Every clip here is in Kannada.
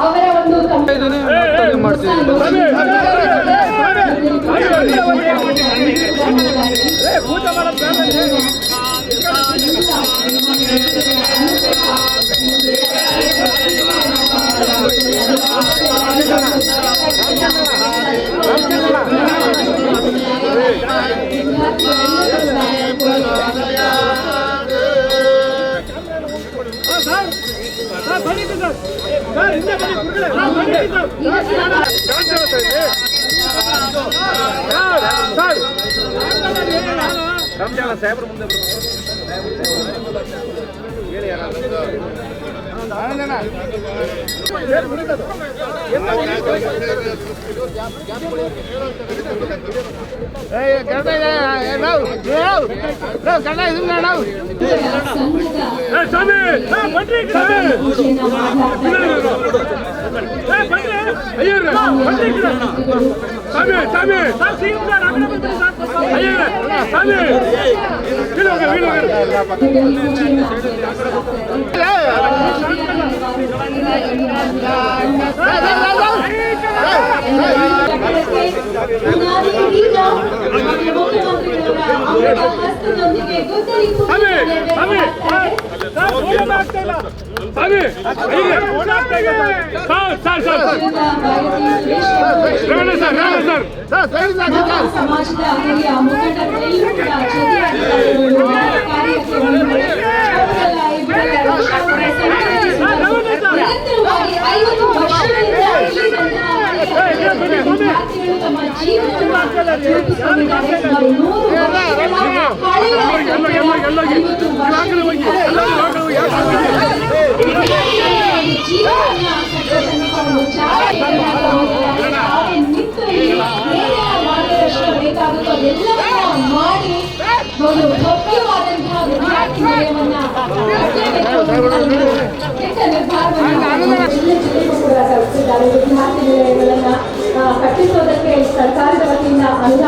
ಅವರ ಒಂದು ತಮ್ಮ- ಇದನ್ನೇ ಮತ್ತೊಮ್ಮೆ ಮಾಡ್ತೀವಿ ರಂಜಾನ రంజాన్ సాహెబ్ ముందు ಇದೀಗ ಮಾನ್ಯ ಮುಖ್ಯಮಂತ್ರಿಗಳವರ ಅಮೃತ ಹಸ್ತದೊಂದಿಗೆ ಗುದ್ದಲಿ ಪೂಜೆ ಸಮಾಜದ ಹಿರಿಯ ಮುಖಂಡರುಗಳೆಲ್ಲರೂ ಕೂಡ ಜೊತೆಯಾಗಿದ್ದಾರೆ ಎಲ್ಲವನ್ನ ಮಾಡಿ ಒಂದು ಭವ್ಯವಾದಂತಹ ವಿದ್ಯಾರ್ಥಿ ನಿಲಯವನ್ನ ಕೆಟ್ಟ ನಿರ್ಧಾರವನ್ನು ವಿದ್ಯಾರ್ಥಿ ನಿಲಯಗಳನ್ನ ಕಟ್ಟಿಸೋದಕ್ಕೆ ಸರ್ಕಾರದ ವತಿಯಿಂದ ಅನುದಾನವನ್ನು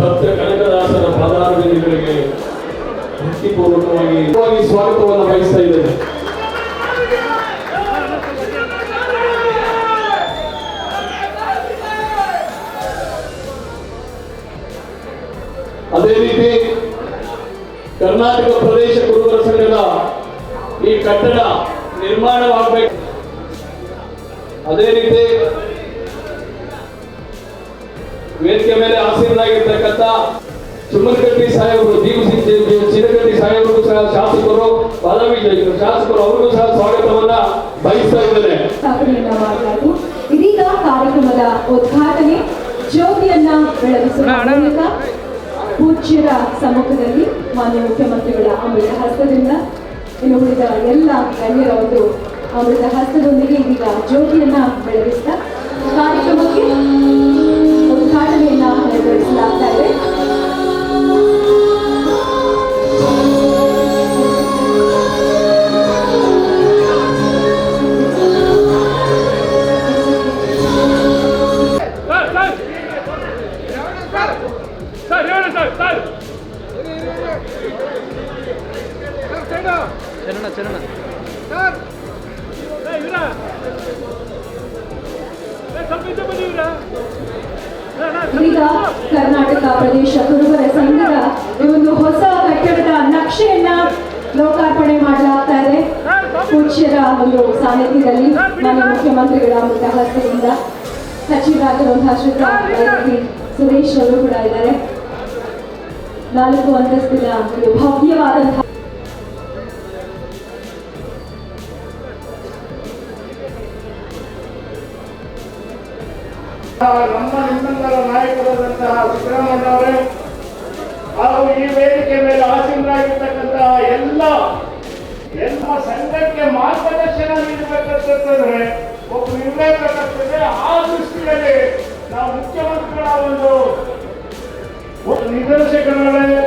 ಭಕ್ತ ಕನಕದಾಸರ ಪಾದಾರವಿಂದಗಳಿಗೆ ಭಕ್ತಿಪೂರ್ವಕವಾಗಿ ಸ್ವಾಗತವನ್ನು ಬಯಸ್ತಾ ಇದ್ದೇನೆ. ಅದೇ ರೀತಿ ಕರ್ನಾಟಕ ಪ್ರದೇಶ ಕುರುಬರ ಸಂಘದ ಈ ಕಟ್ಟಡ ನಿರ್ಮಾಣವಾಗಬೇಕು. ಅದೇ ರೀತಿ ವೇದಿಕೆ ಮೇಲೆ ಆಸೀನರಾಗಿರ್ತಕ್ಕಂಥ ಸುಮನಕಟ್ಟಿ ಸಾಹೇಬರು ದೀಪ ಚಿನಕಟ್ಟಿ ಸಾಹೇಬರು ಸಹ ಶಾಸಕರು ಪದವಿ ಶಾಸಕರು ಅವರಿಗೂ ಸಹ ಸ್ವಾಗತವನ್ನ ಬಯಸ್ತಾ ಇದ್ದೇನೆ. ಸ್ಥಾಪನೆಯನ್ನ ಇದೀಗ ಕಾರ್ಯಕ್ರಮದ ಉದ್ಘಾಟನೆ. ಜ್ಯೋತಿಯನ್ನ ಬೆಳಗಿಸುವ ಮೂಲಕ ಪೂಜ್ಯರ ಸಮ್ಮುಖದಲ್ಲಿ ಮಾನ್ಯ ಮುಖ್ಯಮಂತ್ರಿಗಳ ಅಮೃತ ಹಸ್ತದಿಂದ ಇನ್ನು ಉಳಿದ ಎಲ್ಲ ಗಣ್ಯರ ಒಂದು ಅಮೃತ ಹಸ್ತದೊಂದಿಗೆ ಇದೀಗ ಜ್ಯೋತಿಯನ್ನ ಬೆಳಗಿಸ್ತಾ ಕಾರ್ಯಕ್ರಮಕ್ಕೆ ಈಗ ಕರ್ನಾಟಕ ಪ್ರದೇಶ ಕುರುಬರ ಸಂಘದ ಈ ಒಂದು ಹೊಸ ಕಟ್ಟಡದ ನಕ್ಷೆಯನ್ನ ಲೋಕಾರ್ಪಣೆ ಮಾಡಲಾಗ್ತಾ ಇದೆ. ಪೂಜ್ಯರ ಒಂದು ಸಾನ್ನಿಧ್ಯದಲ್ಲಿ ನಮ್ಮ ಮುಖ್ಯಮಂತ್ರಿಗಳ ಅಮೃತ ಹಸ್ತದಿಂದ ಸಚಿವರಾಗಿರುವಂತಹ ವೈದ್ಯಕಿ ಸುರೇಶ್ ಅವರು ಕೂಡ ಇದ್ದಾರೆ. ನಾಲ್ಕು ಅಂತಸ್ತಿನ ಒಂದು ನಮ್ಮ ನಿಮ್ಮೆಲ್ಲರ ನಾಯಕರಾದಂತಹ ಸಿದ್ದರಾಮಯ್ಯನವರೇ ಹಾಗೂ ಈ ವೇದಿಕೆ ಮೇಲೆ ಆಸೀನರಾಗಿರ್ತಕ್ಕಂತಹ ಎಲ್ಲ ಎಲ್ಲ ಸಂಘಕ್ಕೆ ಮಾರ್ಗದರ್ಶನ ನೀಡಬೇಕಂತಂದ್ರೆ ಒಬ್ಬ ಇರಲೇಬೇಕಾಗ್ತದೆ ಆ ದೃಷ್ಟಿಯಲ್ಲಿ ನಾವು ಮುಖ್ಯಮಂತ್ರಿಗಳ ಒಂದು ನಿರ್ದೇಶಕರುಗಳೇ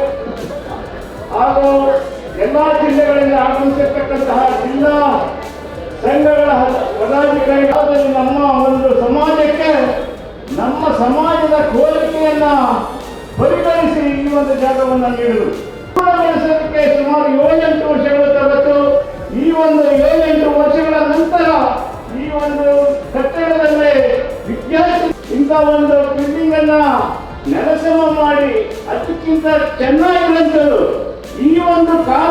ಹಾಗೂ ಎಲ್ಲ ಜಿಲ್ಲೆಗಳಿಂದ ಆಗಮಿಸಿರ್ತಕ್ಕಂತಹ ಜಿಲ್ಲಾ ಸಂಘಗಳ ಪದಾಧಿಕಾರಿಗಳು ನಮ್ಮ ಒಂದು ಸಮಾಜಕ್ಕೆ ನಮ್ಮ ಸಮಾಜದ ಕೋರಿಕೆಯನ್ನ ಪರಿಗಣಿಸಿ ಈ ಒಂದು ಜಾಗವನ್ನು ನೀಡಿದರು. ನಡೆಸೋದಕ್ಕೆ ಸುಮಾರು ಏಳೆಂಟು ವರ್ಷಗಳು ತಗತ್ತು. ಈ ಒಂದು ಏಳೆಂಟು ವರ್ಷಗಳ ನಂತರ ಈ ಒಂದು ಕಟ್ಟಡದಲ್ಲಿ ವಿದ್ಯಾರ್ಥಿ ಇಂಥ ಒಂದು ಬಿಲ್ಡಿಂಗ್ ಅನ್ನ ನೆಲಸಮ ಮಾಡಿ ಅದಕ್ಕಿಂತ ಚೆನ್ನಾಗಿರುವಂಥದ್ದು ಈ ಒಂದು ಕಾಲಕ್ಕೆ